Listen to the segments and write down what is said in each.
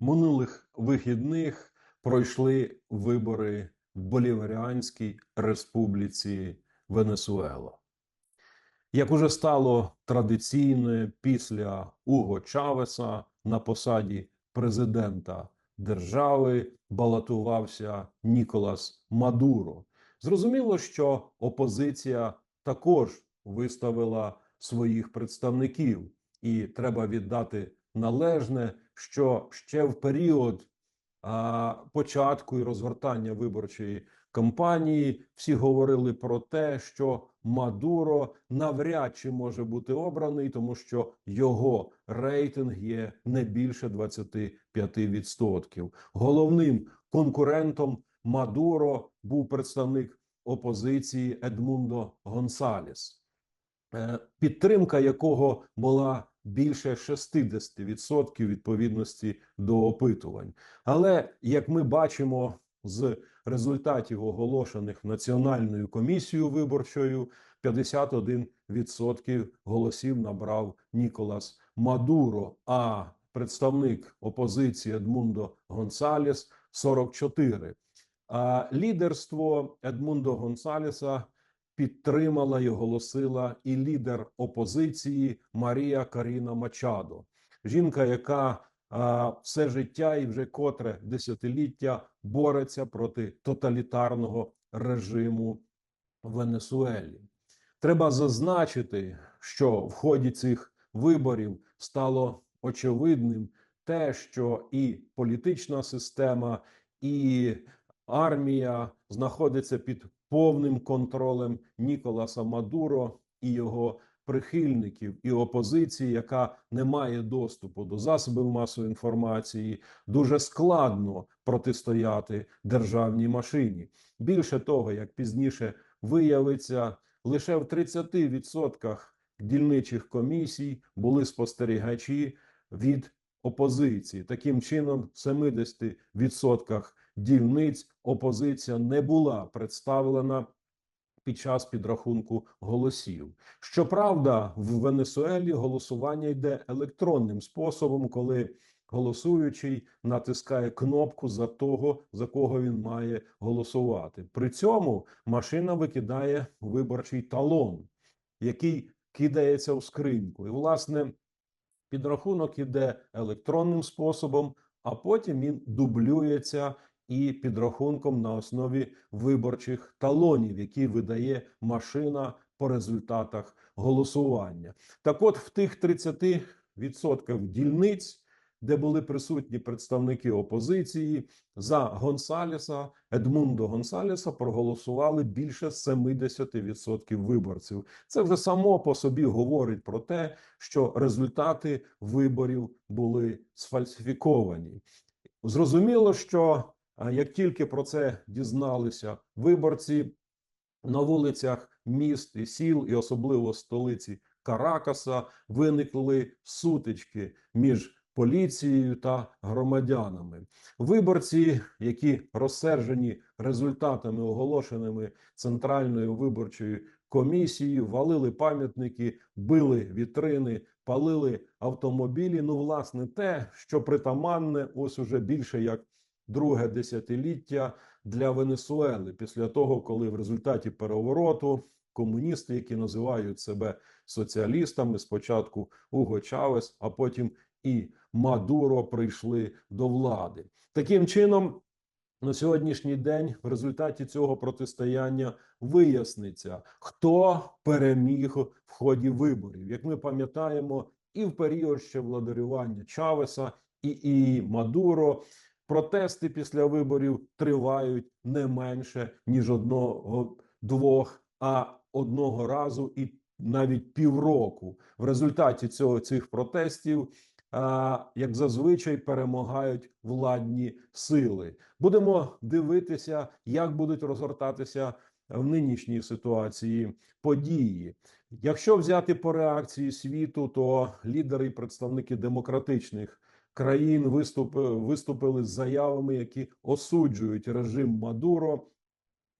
минулих вихідних пройшли вибори в Боліваріанській Республіці Венесуела. Як уже стало традиційною після Уго Чавеса на посаді президента держави балотувався Ніколас Мадуро. Зрозуміло, що опозиція також виставила своїх представників, і треба віддати належне, що ще в період а, початку і розгортання виборчої кампанії всі говорили про те, що Мадуро навряд чи може бути обраний, тому що його рейтинг є не більше 25%. Головним конкурентом Мадуро був представник опозиції Едмундо Гонсалес, е, підтримка якого була більше 60% відповідності до опитувань. Але як ми бачимо з результатів, оголошених Національною комісією виборчою, 51% голосів набрав Ніколас Мадуро, а представник опозиції Едмундо Гонсалес 44%. А лідерство Едмундо Гонсалеса підтримала і оголосила і лідер опозиції Марія Каріна Мачадо, жінка, яка все життя і вже котре десятиліття бореться проти тоталітарного режиму Венесуелі. Треба зазначити, що в ході цих виборів стало очевидним те, що і політична система, і армія знаходиться під повним контролем Ніколаса Мадуро і його прихильників і опозиції, яка не має доступу до засобів масової інформації, дуже складно протистояти державній машині. Більше того, як пізніше виявиться, лише в 30% дільничих комісій були спостерігачі від опозиції. Таким чином, в 70% дільниць опозиція не була представлена під час підрахунку голосів. Щоправда, в Венесуелі голосування йде електронним способом, коли голосуючий натискає кнопку за того, за кого він має голосувати. При цьому машина викидає виборчий талон, який кидається в скриньку. І, власне, підрахунок іде електронним способом, а потім він дублюється і підрахунком на основі виборчих талонів, які видає машина по результатах голосування. Так, от в тих 30% дільниць, де були присутні представники опозиції, за Гонсалеса Едмундо Гонсалеса проголосували більше 70% виборців. Це вже само по собі говорить про те, що результати виборів були сфальсифіковані. Зрозуміло, що як тільки про це дізналися виборці на вулицях міст і сіл, і особливо столиці Каракаса, виникли сутички між поліцією та громадянами. Виборці, які розсержені результатами, оголошеними центральною виборчою комісією, валили пам'ятники, били вітрини, палили автомобілі. Ну, власне, те, що притаманне, ось уже більше як друге десятиліття для Венесуели після того, коли в результаті перевороту комуністи, які називають себе соціалістами, спочатку Уго Чавес, а потім і Мадуро прийшли до влади. Таким чином. На сьогоднішній день в результаті цього протистояння виясниться, хто переміг в ході виборів. Як ми пам'ятаємо, і в період ще владарювання Чавеса і, і Мадуро Протести після виборів тривають не менше ніж одного двох, а одного разу і навіть півроку. В результаті цього цих протестів, а, як зазвичай, перемагають владні сили. Будемо дивитися, як будуть розгортатися в нинішній ситуації події. Якщо взяти по реакції світу, то лідери і представники демократичних країн виступили, виступили з заявами, які осуджують режим Мадуро.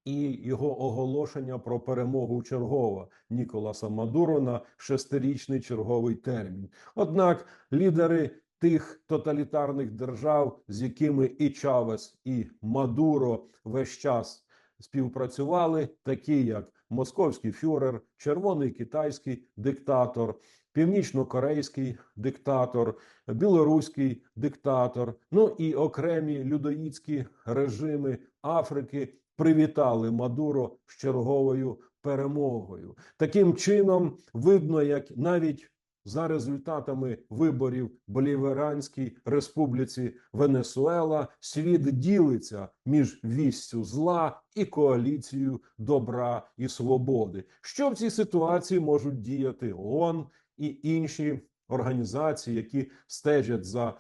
І його оголошення про перемогу чергова Ніколаса Мадуро на шестирічний черговий термін. Однак лідери тих тоталітарних держав, з якими і Чавес, і Мадуро весь час співпрацювали, такі як Московський фюрер, Червоний китайський диктатор, Північно-корейський диктатор, білоруський диктатор, ну і окремі людоїдські режими Африки привітали Мадуро з черговою перемогою. Таким чином видно, як навіть за результатами виборів Боліверанській республіці Венесуела світ ділиться між вістю зла і коаліцією добра і свободи. Що в цій ситуації можуть діяти ООН і інші організації, які стежать за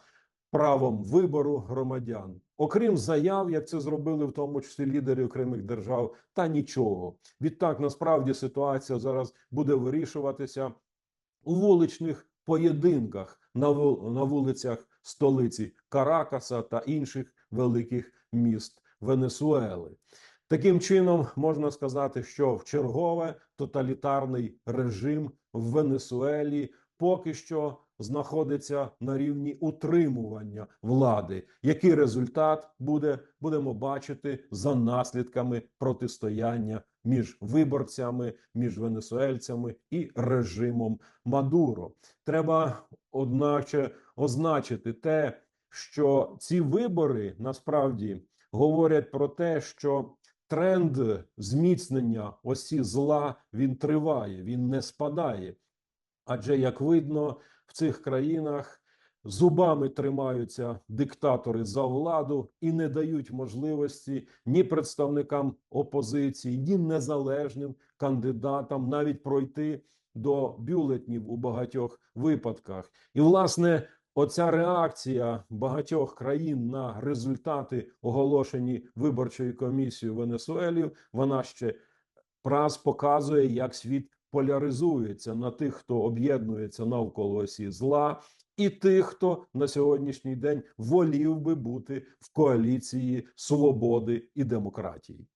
правом вибору громадян, окрім заяв, як це зробили в тому числі лідери окремих держав, та нічого. Відтак насправді ситуація зараз буде вирішуватися у вуличних поєдинках на вул- на вулицях столиці Каракаса та інших великих міст Венесуели. Таким чином можна сказати, що в чергове тоталітарний режим в Венесуелі поки що знаходиться на рівні утримування влади. Який результат буде, будемо бачити за наслідками протистояння між виборцями, між венесуельцями і режимом Мадуро. Треба, одначе, означити те, що ці вибори насправді говорять про те, що тренд зміцнення осі зла він триває, він не спадає. Адже як видно, в цих країнах зубами тримаються диктатори за владу і не дають можливості ні представникам опозиції, ні незалежним кандидатам навіть пройти до бюлетнів у багатьох випадках. І власне. Оця реакція багатьох країн на результати, оголошені виборчою комісією Венесуелі, вона ще раз показує, як світ поляризується на тих, хто об'єднується навколо осі зла, і тих, хто на сьогоднішній день волів би бути в коаліції свободи і демократії.